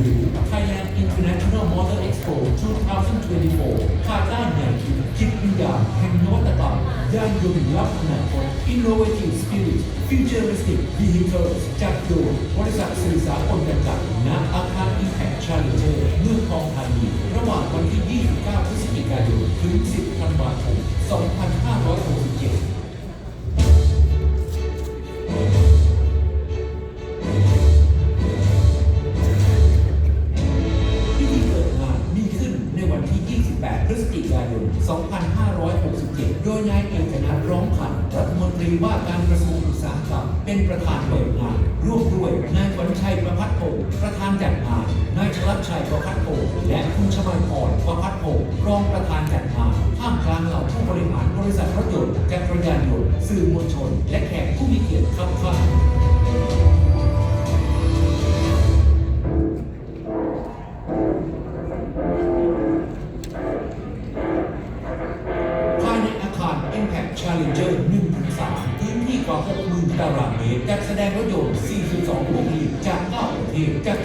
หรือ Thailand International Motor Expo 2024ภายใต้แนวคิดจิตวิญญาณแห่งนวัตกรรมยานยนต์รับอนาคต Innovative Spirit Futuristic Vehicles จัดโดยบริษัทสื่อสารคนจำกัดณอาคาร Impact Challenger เมืองทองธานีระหว่างวันที่ 29 พฤศจิกายน ถึง 10 ธันวาคม 2567 2567 โดยนายเอกนัทร้องขันรัฐมนตรีว่าการกระทรวงอุตสาหกรรมเป็นประธานเปิดงานร่วมด้วยนายวันชัยประพัฒน์พงประธานจัดงานนายชลัดชัยประพัฒน์พงและคุณชมาพรประพัฒน์พงรองประธานจัดงานท่ามกลางเหล่าผู้บริหารบริษัทรถยนต์จักรยานยนต์สื่อมวลชน และแขกผู้มีเกียรติครับข้าง Challenger 1-3พื้นที่กว่า 60,000 ตารางเมตรจัดแสดงรถยนต์ 42วงลีจาก9ประเทศจัด